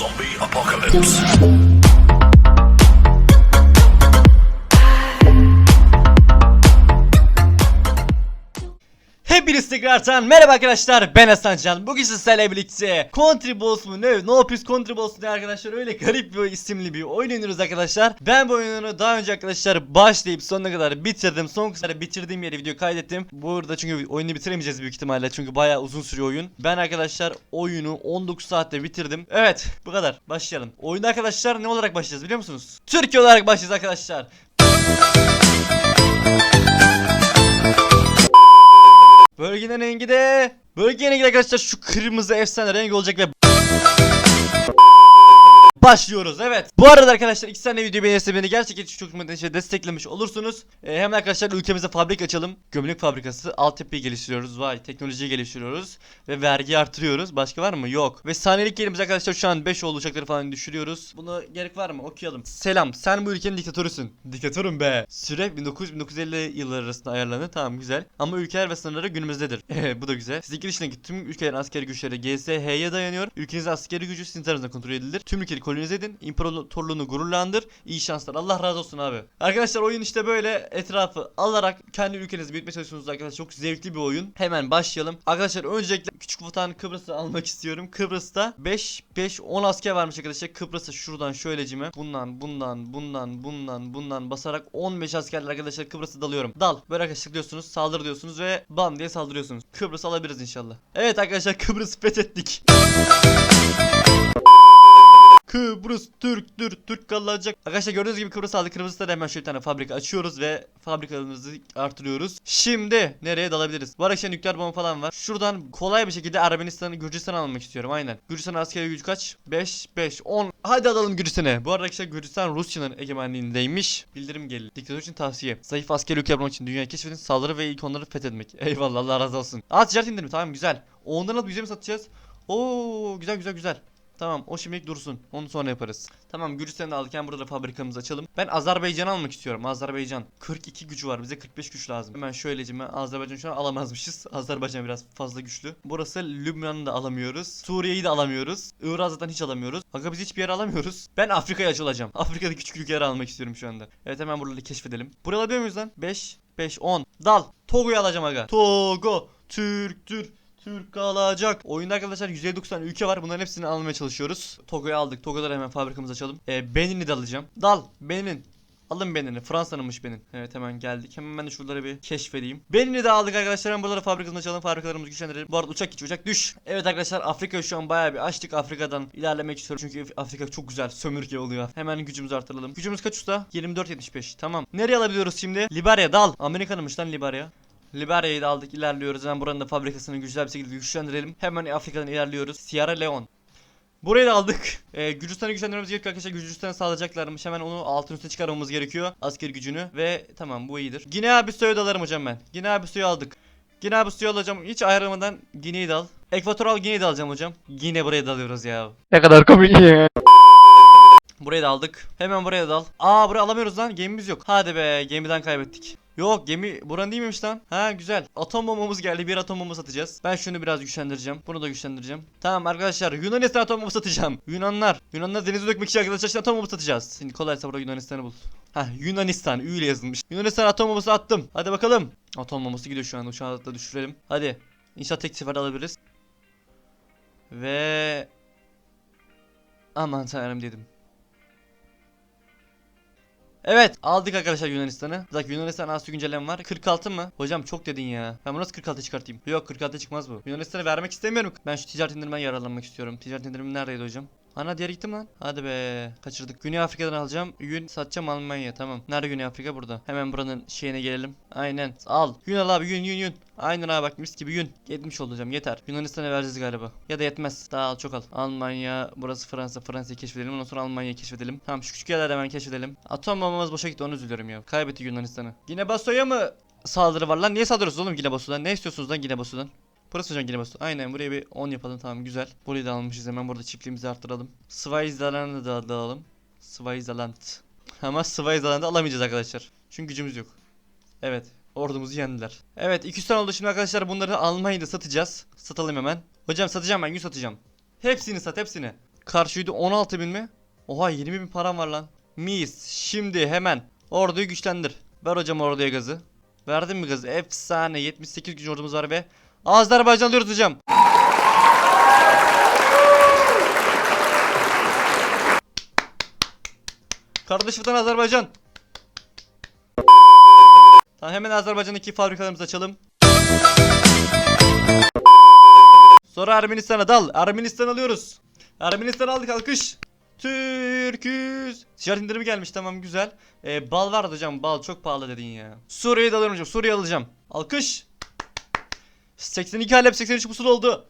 Zombie apocalypse. Hepiniz tekrardan merhaba arkadaşlar ben Hasan Can. Bugün sizlerle birlikte Country Balls mu ne No Peace Country Balls ne arkadaşlar öyle garip bir isimli bir oyun oynuyoruz arkadaşlar. Ben bu oyunu daha önce arkadaşlar başlayıp sonuna kadar bitirdim. Son kadar bitirdiğim yeri video kaydettim. Burada çünkü oyunu bitiremeyeceğiz büyük ihtimalle çünkü bayağı uzun sürüyor oyun. Ben arkadaşlar oyunu 19 saatte bitirdim. Evet bu kadar. Başlayalım. Oyunda arkadaşlar ne olarak başlayacağız biliyor musunuz? Türkiye olarak başlayacağız arkadaşlar Bölgenin rengi de Bölgenin rengi de arkadaşlar şu kırmızı efsane renk olacak ve Başlıyoruz evet. Bu arada arkadaşlar iki tane video beğenirse beni gerçekten çok çok şey desteklemiş olursunuz. Ee, hemen arkadaşlar ülkemize fabrika açalım. Gömlek fabrikası altyapıyı geliştiriyoruz. Vay teknolojiyi geliştiriyoruz. Ve vergi artırıyoruz. Başka var mı? Yok. Ve saniyelik yerimiz arkadaşlar şu an 5 oldu uçakları falan düşürüyoruz. Buna gerek var mı? Okuyalım. Selam sen bu ülkenin diktatörüsün. Diktatörüm be. Süre 1900-1950 yılları arasında ayarlandı. Tamam güzel. Ama ülkeler ve sınırları günümüzdedir. bu da güzel. Sizdeki dışındaki tüm ülkelerin askeri güçleri GSH'ye dayanıyor. Ülkenizin askeri gücü sizin kontrol edilir. Tüm ülkeyi kolonize edin. İmparatorluğunu gururlandır. İyi şanslar. Allah razı olsun abi. Arkadaşlar oyun işte böyle etrafı alarak kendi ülkenizi büyütmeye çalışıyorsunuz arkadaşlar. Çok zevkli bir oyun. Hemen başlayalım. Arkadaşlar öncelikle küçük vatan Kıbrıs'ı almak istiyorum. Kıbrıs'ta 5 5 10 asker varmış arkadaşlar. Kıbrıs'a şuradan şöylecime bundan bundan bundan bundan bundan basarak 15 askerler arkadaşlar Kıbrıs'a dalıyorum. Dal. Böyle arkadaşlar diyorsunuz. Saldır diyorsunuz ve bam diye saldırıyorsunuz. Kıbrıs alabiliriz inşallah. Evet arkadaşlar Kıbrıs fethettik. Kıbrıs Türktür, Türk kalacak. Arkadaşlar gördüğünüz gibi Kıbrıs aldık. Kıbrıs'ta da hemen şöyle bir tane fabrika açıyoruz ve fabrikalarımızı artırıyoruz. Şimdi nereye dalabiliriz? Bu arkadaşlar nükleer bomba falan var. Şuradan kolay bir şekilde Ermenistan'ı Gürcistan'ı almak istiyorum. Aynen. Gürcistan askeri gücü kaç? 5, 5, 10. Hadi alalım Gürcistan'ı. Bu arada arkadaşlar Gürcistan Rusya'nın egemenliğindeymiş. Bildirim geldi. Diktatör için tavsiye. Zayıf askeri ülke bulmak için dünyayı keşfedin. Saldırı ve ilk onları fethetmek. Eyvallah Allah razı olsun. Aa ticaret indirimi tamam güzel. Ondan alıp yüze mi satacağız? Oo güzel güzel güzel. Tamam o şimdilik dursun. Onu sonra yaparız. Tamam Gürcistan'ı alırken burada da fabrikamızı açalım. Ben Azerbaycan almak istiyorum. Azerbaycan. 42 gücü var. Bize 45 güç lazım. Hemen şöylecime Azerbaycan şu an alamazmışız. Azerbaycan biraz fazla güçlü. Burası Lübnan'ı da alamıyoruz. Suriye'yi de alamıyoruz. Irak'ı zaten hiç alamıyoruz. Aga biz hiçbir yer alamıyoruz. Ben Afrika'ya açılacağım. Afrika'da küçük ülkeleri almak istiyorum şu anda. Evet hemen buraları keşfedelim. Burayı alabiliyor muyuz lan? 5, 5, 10. Dal. Togo'yu alacağım aga. Togo. Türktür. Türk kalacak. Oyunda arkadaşlar 159 tane ülke var. Bunların hepsini almaya çalışıyoruz. Togo'yu aldık. Togo'da hemen fabrikamızı açalım. Ee, Benin'i de alacağım. Dal. Benin. Alın Benin'i. Fransa'nınmış Benin. Evet hemen geldik. Hemen ben de şuraları bir keşfedeyim. Benin'i de aldık arkadaşlar. Hemen buraları fabrikamızı açalım. Fabrikalarımızı güçlendirelim. Bu arada uçak geç uçak düş. Evet arkadaşlar Afrika şu an bayağı bir açtık. Afrika'dan ilerlemek istiyorum. Çünkü Afrika çok güzel sömürge oluyor. Hemen gücümüzü artıralım. Gücümüz kaç usta? 24.75. Tamam. Nereye alabiliyoruz şimdi? Liberya dal. Amerika'nınmış lan Liberya. Liberya'yı da aldık ilerliyoruz. Hemen buranın da fabrikasını güzel bir şekilde güçlendirelim. Hemen Afrika'dan ilerliyoruz. Sierra Leone. Burayı da aldık. Ee, Gürcistan'ı güçlendirmemiz gerekiyor arkadaşlar. Gürcistan'ı sağlayacaklarmış. Hemen onu altın üstüne çıkarmamız gerekiyor. Asker gücünü. Ve tamam bu iyidir. Gine Bissau'yu da alırım hocam ben. Gine Bissau'yu aldık. Gine Bissau'yu alacağım. Hiç ayrılmadan Gine'yi de al. Ekvatoral Gine'yi de alacağım hocam. Gine buraya da alıyoruz ya. Ne kadar komik ya. Burayı da aldık. Hemen buraya da al. Aa burayı alamıyoruz lan. Gemimiz yok. Hadi be gemiden kaybettik. Yok gemi buranın değil miymiş lan? Ha güzel. Atom bombamız geldi. Bir atom bomba satacağız. Ben şunu biraz güçlendireceğim. Bunu da güçlendireceğim. Tamam arkadaşlar Yunanistan atom bomba satacağım. Yunanlar. Yunanlar denize dökmek için arkadaşlar atom bomba satacağız. Şimdi kolaysa burada Yunanistan'ı bul. Ha Yunanistan. Ü yazılmış. Yunanistan atom bombası attım. Hadi bakalım. Atom bombası gidiyor şu an. Uçağı da düşürelim. Hadi. İnşallah tek seferde alabiliriz. Ve... Aman tanrım dedim. Evet aldık arkadaşlar Yunanistan'ı. Dakika Yunanistan aslı güncelleme var. 46 mı? Hocam çok dedin ya. Ben bunu nasıl 46 çıkartayım? Yok 46 çıkmaz bu. Yunanistan'ı vermek istemiyorum. Ben şu ticaret indirimden yararlanmak istiyorum. Ticaret indirimi neredeydi hocam? Ana diğer gittim lan. Hadi be. Kaçırdık. Güney Afrika'dan alacağım. Yün satacağım Almanya. Tamam. Nerede Güney Afrika? Burada. Hemen buranın şeyine gelelim. Aynen. Al. Yün al abi. Yün yün yün. Aynen abi bak mis gibi yün. Yetmiş olacağım. Yeter. Yunanistan'a vereceğiz galiba. Ya da yetmez. Daha al çok al. Almanya. Burası Fransa. Fransa'yı keşfedelim. Ondan sonra Almanya'yı keşfedelim. Tamam şu küçük yerleri hemen keşfedelim. Atom bombamız boşa gitti. Onu üzülüyorum ya. Kaybetti Yunanistan'ı. Yine Baso'ya mı saldırı var lan? Niye saldırıyorsunuz oğlum Gine Baso'dan? Ne istiyorsunuz lan Gine Baso'dan? Burası hocam Baso. Aynen buraya bir 10 yapalım tamam güzel. Burayı da almışız hemen burada çiftliğimizi arttıralım. Switzerland'ı da alalım. Switzerland. Ama Switzerland'ı alamayacağız arkadaşlar. Çünkü gücümüz yok. Evet. Ordumuzu yendiler. Evet 200 tane oldu şimdi arkadaşlar bunları Almanya'da satacağız. Satalım hemen. Hocam satacağım ben 100 satacağım. Hepsini sat hepsini. karşıydı 16 bin mi? Oha 20 bin param var lan. Mis. Şimdi hemen orduyu güçlendir. Ver hocam orduya gazı. Verdin mi gazı? Efsane. 78 güç ordumuz var ve Azerbaycan alıyoruz hocam. Kardeş vatan Azerbaycan. Tamam hemen Azerbaycan'daki fabrikalarımızı açalım. Sonra Ermenistan'a dal. Ermenistan alıyoruz. Ermenistan aldık alkış. Türküz. Ticaret indirimi gelmiş tamam güzel. Ee, bal vardı hocam bal çok pahalı dedin ya. Suriye'yi de alıyorum hocam Suriye alacağım. Alkış. 82 Halep 83 Musul oldu.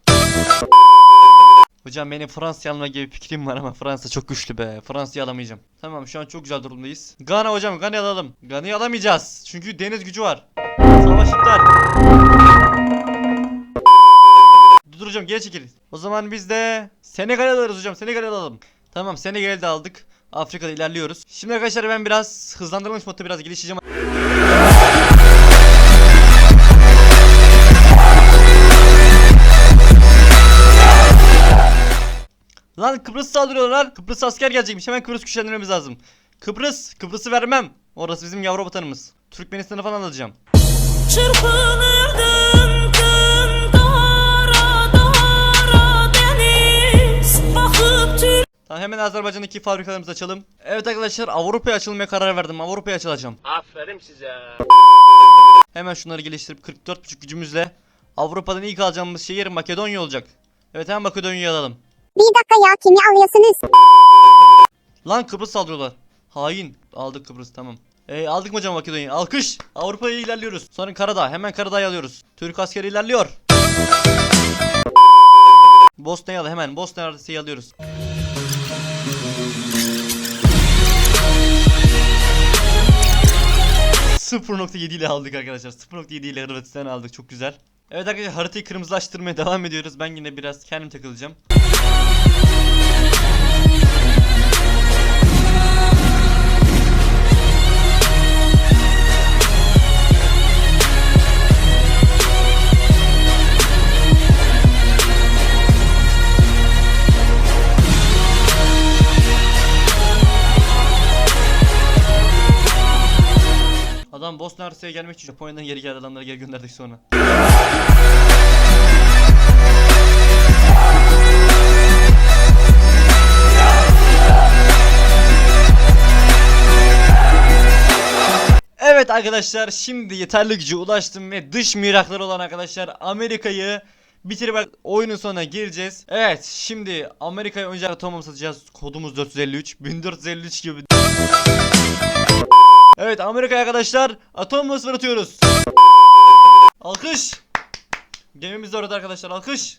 Hocam benim Fransa alma gibi fikrim var ama Fransa çok güçlü be. Fransa'yı alamayacağım. Tamam şu an çok güzel durumdayız. Gana hocam Gana'yı alalım. Gana'yı alamayacağız. Çünkü deniz gücü var. Savaş iptal. Dur hocam geri çekil. O zaman biz de Senegal alırız hocam. Senegal alalım. Tamam Senegal'i de aldık. Afrika'da ilerliyoruz. Şimdi arkadaşlar ben biraz hızlandırılmış modda biraz gelişeceğim. Lan Kıbrıs saldırıyorlar. Kıbrıs asker gelecekmiş. Hemen Kıbrıs güçlendirmemiz lazım. Kıbrıs, Kıbrıs'ı vermem. Orası bizim yavru vatanımız. Türkmenistan'ı falan alacağım. Çırpınırdım gün dara dara deniz Bakıp tür Tamam hemen Azerbaycan'daki fabrikalarımızı açalım. Evet arkadaşlar Avrupa'ya açılmaya karar verdim. Avrupa'ya açılacağım. Aferin size. Hemen şunları geliştirip 44.5 gücümüzle Avrupa'dan ilk alacağımız şehir Makedonya olacak. Evet hemen Makedonya'yı alalım. Bir dakika ya kimi alıyorsunuz? Lan Kıbrıs saldırıyorlar. Hain. Aldık Kıbrıs tamam. Ee, aldık mı hocam Makedonya'yı? Alkış. Avrupa'ya ilerliyoruz. Sonra Karadağ. Hemen Karadağ'ı alıyoruz. Türk askeri ilerliyor. Bosna'yı al hemen. Bosna Hersek'i alıyoruz. ...0.7 ile aldık arkadaşlar. 0.7 ile Hırvatistan'ı aldık. Çok güzel. Evet arkadaşlar haritayı kırmızılaştırmaya devam ediyoruz. Ben yine biraz kendim takılacağım. Hersek'e gelmek için Japonya'dan geri geldi adamları geri gönderdik sonra. Evet arkadaşlar şimdi yeterli gücü ulaştım ve dış miraklar olan arkadaşlar Amerika'yı bitirip oyunun sonuna gireceğiz. Evet şimdi Amerika'ya önce atom satacağız. Kodumuz 453 1453 gibi. Evet Amerika arkadaşlar atom bombası fırlatıyoruz. Alkış. Gemimiz de orada arkadaşlar alkış.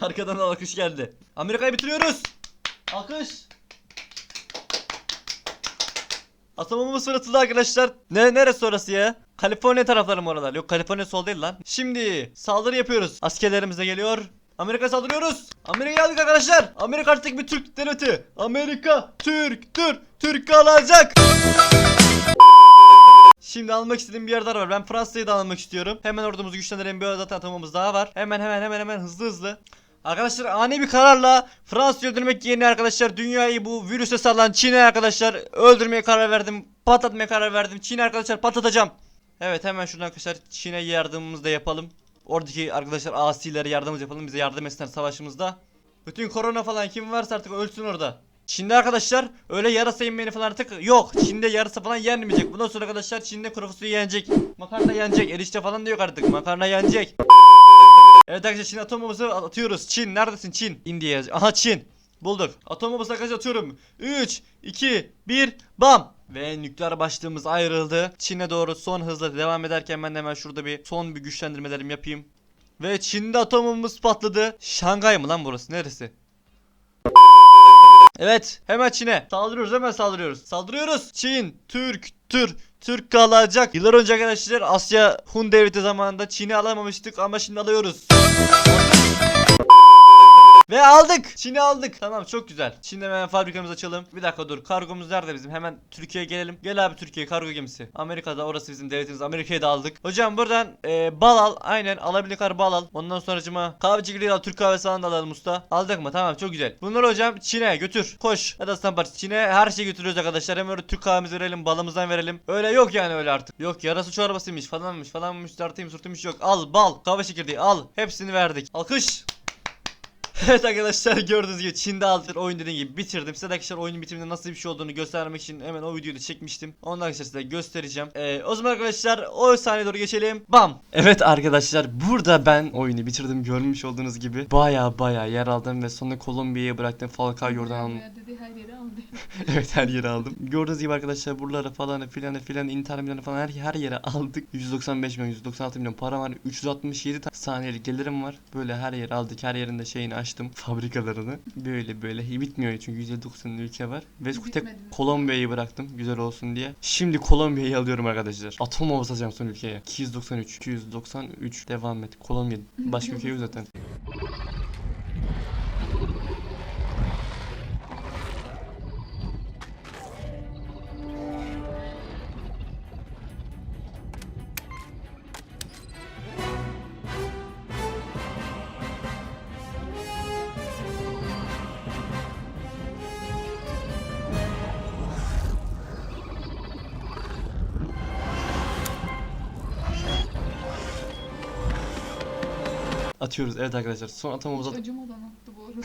Arkadan da alkış geldi. Amerika'yı bitiriyoruz. Alkış. Atom bombası fırlatıldı arkadaşlar. Ne neresi orası ya? Kaliforniya tarafları mı oralar? Yok Kaliforniya sol değil lan. Şimdi saldırı yapıyoruz. Askerlerimiz de geliyor. Amerika saldırıyoruz. Amerika'ya aldık arkadaşlar. Amerika artık bir Türk devleti. Amerika Türk Türk Türk alacak. Şimdi almak istediğim bir yer daha var. Ben Fransa'yı da almak istiyorum. Hemen ordumuzu güçlendiren bir zaten atomumuz daha var. Hemen hemen hemen hemen hızlı hızlı. Arkadaşlar ani bir kararla Fransa'yı öldürmek yerine arkadaşlar dünyayı bu virüse salan Çin'e arkadaşlar öldürmeye karar verdim. Patlatmaya karar verdim. Çin'i arkadaşlar patlatacağım. Evet hemen şuradan arkadaşlar Çin'e yardımımızı da yapalım. Oradaki arkadaşlar asilere yardımımız yapalım. Bize yardım etsinler savaşımızda. Bütün korona falan kim varsa artık ölsün orada. Çin'de arkadaşlar öyle yarasa inmeyeni falan artık yok. Çin'de yarasa falan yenmeyecek. Bundan sonra arkadaşlar Çin'de kuru fasulye yenecek. Makarna yenecek. Erişte falan da yok artık. Makarna yenecek. Evet arkadaşlar Çin atom bombası atıyoruz. Çin neredesin Çin? India. Aha Çin. Bulduk. Atom bombası arkadaşlar atıyorum. 3, 2, 1, bam. Ve nükleer başlığımız ayrıldı. Çin'e doğru son hızla devam ederken ben de hemen şurada bir son bir güçlendirmelerimi yapayım. Ve Çin'de atomumuz patladı. Şangay mı lan burası? Neresi? Evet hemen Çin'e saldırıyoruz hemen saldırıyoruz saldırıyoruz Çin Türk Tür Türk kalacak Yıllar önce arkadaşlar Asya Hun devleti zamanında Çin'i alamamıştık ama şimdi alıyoruz Ve aldık. Çin'i aldık. Tamam çok güzel. Çin'de hemen fabrikamızı açalım. Bir dakika dur. Kargomuz nerede bizim? Hemen Türkiye'ye gelelim. Gel abi Türkiye kargo gemisi. Amerika'da orası bizim devletimiz. Amerika'yı da aldık. Hocam buradan e, bal al. Aynen alabildiğin kadar bal al. Ondan sonracıma kahveci gibi al. Türk kahvesi falan da alalım usta. Aldık mı? Tamam çok güzel. Bunları hocam Çin'e götür. Koş. Ya da Aslan Partisi Çin'e her şeyi götürüyoruz arkadaşlar. Hem öyle Türk kahvemizi verelim. Balımızdan verelim. Öyle yok yani öyle artık. Yok yarası çorbasıymış falanmış falanmış. Tartıymış surtuymuş yok. Al bal. Kahve çekirdeği al. Hepsini verdik. Alkış. Evet arkadaşlar gördüğünüz gibi Çin'de aldık oyun dediğim gibi bitirdim. Size arkadaşlar oyunun bitiminde nasıl bir şey olduğunu göstermek için hemen o videoyu da çekmiştim. Onu da arkadaşlar size göstereceğim. Ee, o zaman arkadaşlar o sahneye doğru geçelim. Bam. Evet arkadaşlar burada ben oyunu bitirdim görmüş olduğunuz gibi. Baya baya yer aldım ve sonra Kolombiya'ya bıraktım. Falcao'yu oradan aldım. Her yeri aldı. evet her yere aldım. Gördüğünüz gibi arkadaşlar buraları falan filan filan Inter Milan'ı falan her, her yere aldık. 195 milyon 196 milyon para var. 367 ta- saniyelik gelirim var. Böyle her yere aldık. Her yerinde şeyini açtım. Fabrikalarını. Böyle böyle bitmiyor çünkü 190 ülke var. Ve tek? Kolombiya'yı bıraktım güzel olsun diye. Şimdi Kolombiya'yı alıyorum arkadaşlar. Atom bomba basacağım son ülkeye. 293. 293. Devam et. Kolombiya. Başka ülke yok zaten. Atıyoruz evet arkadaşlar. Son atomumuzu at- Acımadan attı bu arada.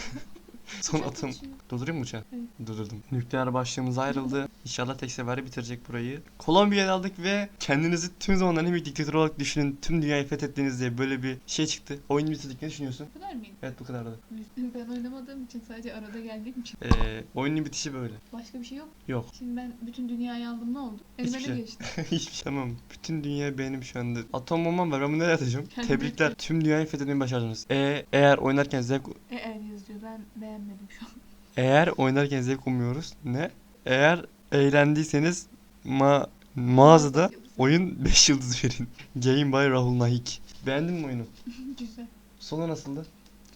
Son geçiyor. Durdurayım mı uçağı? Evet. Durdurdum. Nükleer başlığımız ayrıldı. İnşallah tek seferde bitirecek burayı. Kolombiya'yı aldık ve kendinizi tüm zamanların en büyük diktatörü olarak düşünün. Tüm dünyayı fethettiğiniz diye böyle bir şey çıktı. Oyunu bitirdik ne düşünüyorsun? Bu kadar mıydı? Evet bu kadardı. Ben oynamadığım için sadece arada geldiğim için. Ee, oyunun bitişi böyle. Başka bir şey yok. Yok. Şimdi ben bütün dünyayı aldım ne oldu? Elime Hiçbir ne şey. geçti? Hiçbir şey. Tamam. Bütün dünya benim şu anda. Atom bombam var. Ben bunu nereye atacağım? Kendine Tebrikler. Tüm dünyayı fethetmeyi başardınız. Ee, eğer oynarken zevk E el yazıyor. Ben beğenmedim şu an. Eğer oynarken zevk umuyoruz. Ne? Eğer eğlendiyseniz ma mağazada oyun 5 yıldız verin. Game by Rahul Nahik. Beğendin mi oyunu? Güzel. Sonu nasıldı?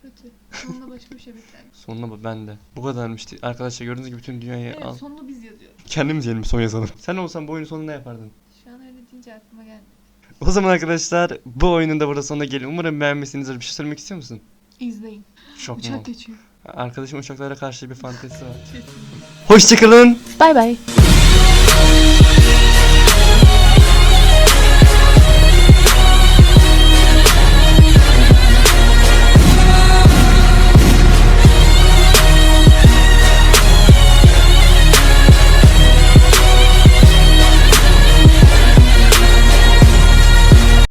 Kötü. Sonunda başka bir şey beklerdim. Sonuna ben de. Bu kadarmıştı. Arkadaşlar gördüğünüz gibi bütün dünyayı Evet al. sonunu biz yazıyoruz. Kendimiz yiyelim son yazalım. Sen olsan bu oyunun sonunu ne yapardın? Şu an öyle deyince aklıma geldi. O zaman arkadaşlar bu oyunun da burada sonuna geliyor. Umarım beğenmişsinizdir. Bir şey söylemek istiyor musun? İzleyin. Çok mu? Uçak geçiyor. Arkadaşım uçaklara karşı bir fantezisi var. Hoşçakalın. Bay bay.